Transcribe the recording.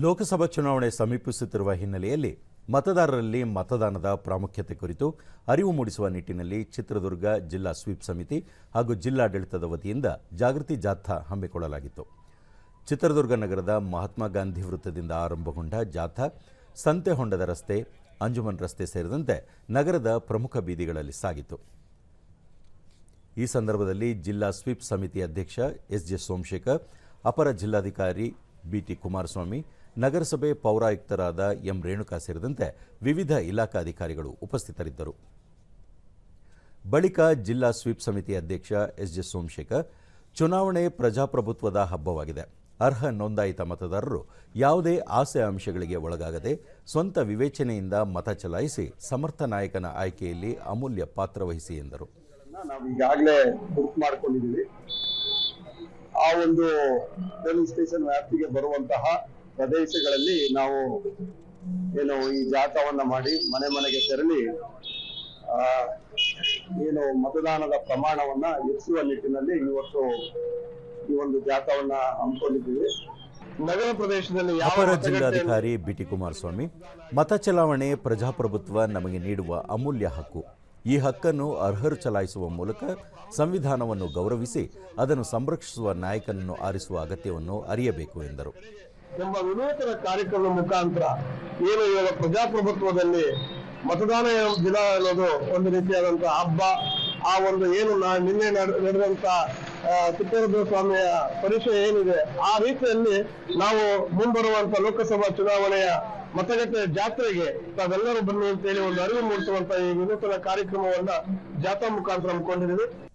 ಲೋಕಸಭಾ ಚುನಾವಣೆ ಸಮೀಪಿಸುತ್ತಿರುವ ಹಿನ್ನೆಲೆಯಲ್ಲಿ ಮತದಾರರಲ್ಲಿ ಮತದಾನದ ಪ್ರಾಮುಖ್ಯತೆ ಕುರಿತು ಅರಿವು ಮೂಡಿಸುವ ನಿಟ್ಟಿನಲ್ಲಿ ಚಿತ್ರದುರ್ಗ ಜಿಲ್ಲಾ ಸ್ವೀಪ್ ಸಮಿತಿ ಹಾಗೂ ಜಿಲ್ಲಾಡಳಿತದ ವತಿಯಿಂದ ಜಾಗೃತಿ ಜಾಥಾ ಹಮ್ಮಿಕೊಳ್ಳಲಾಗಿತ್ತು. ಚಿತ್ರದುರ್ಗ ನಗರದ ಮಹಾತ್ಮ ಗಾಂಧಿ ವೃತ್ತದಿಂದ ಆರಂಭಗೊಂಡ ಜಾಥಾ, ಸಂತೆಹೊಂಡದ ರಸ್ತೆ, ಅಂಜುಮನ್ ರಸ್ತೆ ಸೇರಿದಂತೆ ನಗರದ ಪ್ರಮುಖ ಬೀದಿಗಳಲ್ಲಿ ಸಾಗಿತು ಈ ಸಂದರ್ಭದಲ್ಲಿ ಜಿಲ್ಲಾ ಸ್ವೀಪ್ ಸಮಿತಿ ಅಧ್ಯಕ್ಷ ಎಸ್ ಜೆ ಸೋಮಶೇಖರ್, ಅಪರ ಜಿಲ್ಲಾಧಿಕಾರಿ ಬಿಟಿ ಕುಮಾರಸ್ವಾಮಿ ನಗರಸಭೆ ಪೌರಾಯುಕ್ತರಾದ ಎಂ ರೇಣುಕಾ ಸೇರಿದಂತೆ ವಿವಿಧ ಇಲಾಖಾ ಅಧಿಕಾರಿಗಳು ಉಪಸ್ಥಿತರಿದ್ದರು. ಬಳಿಕ ಜಿಲ್ಲಾ ಸ್ವೀಪ್ ಸಮಿತಿ ಅಧ್ಯಕ್ಷ ಎಸ್ ಜೆ ಸೋಮಶೇಖರ್, ಚುನಾವಣೆ ಪ್ರಜಾಪ್ರಭುತ್ವದ ಹಬ್ಬವಾಗಿದೆ. ಅರ್ಹ ನೋಂದಾಯಿತ ಮತದಾರರು ಯಾವುದೇ ಆಸೆ ಅಂಶಗಳಿಗೆ ಒಳಗಾಗದೆ ಸ್ವಂತ ವಿವೇಚನೆಯಿಂದ ಮತ ಚಲಾಯಿಸಿ ಸಮರ್ಥ ನಾಯಕನ ಆಯ್ಕೆಯಲ್ಲಿ ಅಮೂಲ್ಯ ಪಾತ್ರ ವಹಿಸಿ ಎಂದರು. ನಾವು ಈಗಾಗಲೇ ಬುಕ್ ಮಾಡ್ಕೊಂಡಿದ್ದೀವಿ. ಆ ಒಂದು ಸ್ಟೇಷನ್ ವ್ಯಾಪ್ತಿಗೆ ಬರುವಂತಹ ಪ್ರದೇಶಗಳಲ್ಲಿ ನಾವು ಏನು ಈ ಜಾಥಾವನ್ನ ಮಾಡಿ ಮನೆ ಮನೆಗೆ ತೆರಳಿ ಆ, ಏನು ಮತದಾನದ ಪ್ರಮಾಣವನ್ನ ಹೆಚ್ಚಿಸುವ ನಿಟ್ಟಿನಲ್ಲಿ ಇವತ್ತು ಈ ಒಂದು ಜಾಥಾವನ್ನ ಹಮ್ಮಿಕೊಂಡಿದ್ದೀವಿ. ನಗರ ಪ್ರದೇಶದಲ್ಲಿ ಯಾವ ಅಪರ ಬಿ ಜಿಲ್ಲಾಧಿಕಾರಿ ಬಿಟಿ ಕುಮಾರಸ್ವಾಮಿ ಮತ ಚಲಾವಣೆ ಪ್ರಜಾಪ್ರಭುತ್ವ ನಮಗೆ ನೀಡುವ ಅಮೂಲ್ಯ ಹಕ್ಕು. ಈ ಹಕ್ಕನ್ನು ಅರ್ಹರು ಚಲಾಯಿಸುವ ಮೂಲಕ ಸಂವಿಧಾನವನ್ನು ಗೌರವಿಸಿ ಅದನ್ನು ಸಂರಕ್ಷಿಸುವ ನಾಯಕನನ್ನು ಆರಿಸುವ ಅಗತ್ಯವನ್ನು ಅರಿಯಬೇಕು ಎಂದರು. ಎಂಬ ವಿನೂತನ ಕಾರ್ಯಕ್ರಮದ ಮುಖಾಂತರ ಏನು ಇವಾಗ ಪ್ರಜಾಪ್ರಭುತ್ವದಲ್ಲಿ ಮತದಾನ ದಿನ ಅನ್ನೋದು ಒಂದು ರೀತಿಯಾದಂತಹ ಹಬ್ಬ. ಆ ಒಂದು ಏನು ನಿನ್ನೆ ನಡೆ- ನಡೆದಂತ ತಿಪ್ಪೇರುದ್ರ ಸ್ವಾಮಿಯ ಪರಿಚಯ ಏನಿದೆ, ಆ ರೀತಿಯಲ್ಲಿ ನಾವು ಮುಂಬರುವಂತ ಲೋಕಸಭಾ ಚುನಾವಣೆಯ ಮತಗಟ್ಟೆ ಜಾತ್ರೆಗೆ ತಾವೆಲ್ಲರೂ ಬನ್ನಿ ಅಂತೇಳಿ ಒಂದು ಅರಿವು ಮೂಡಿಸುವಂತ ಈ ವಿನೂತನ ಕಾರ್ಯಕ್ರಮವನ್ನ ಜಾಥಾ ಮುಖಾಂತರ ಹಮ್ಮಿಕೊಂಡಿದ್ದೀವಿ.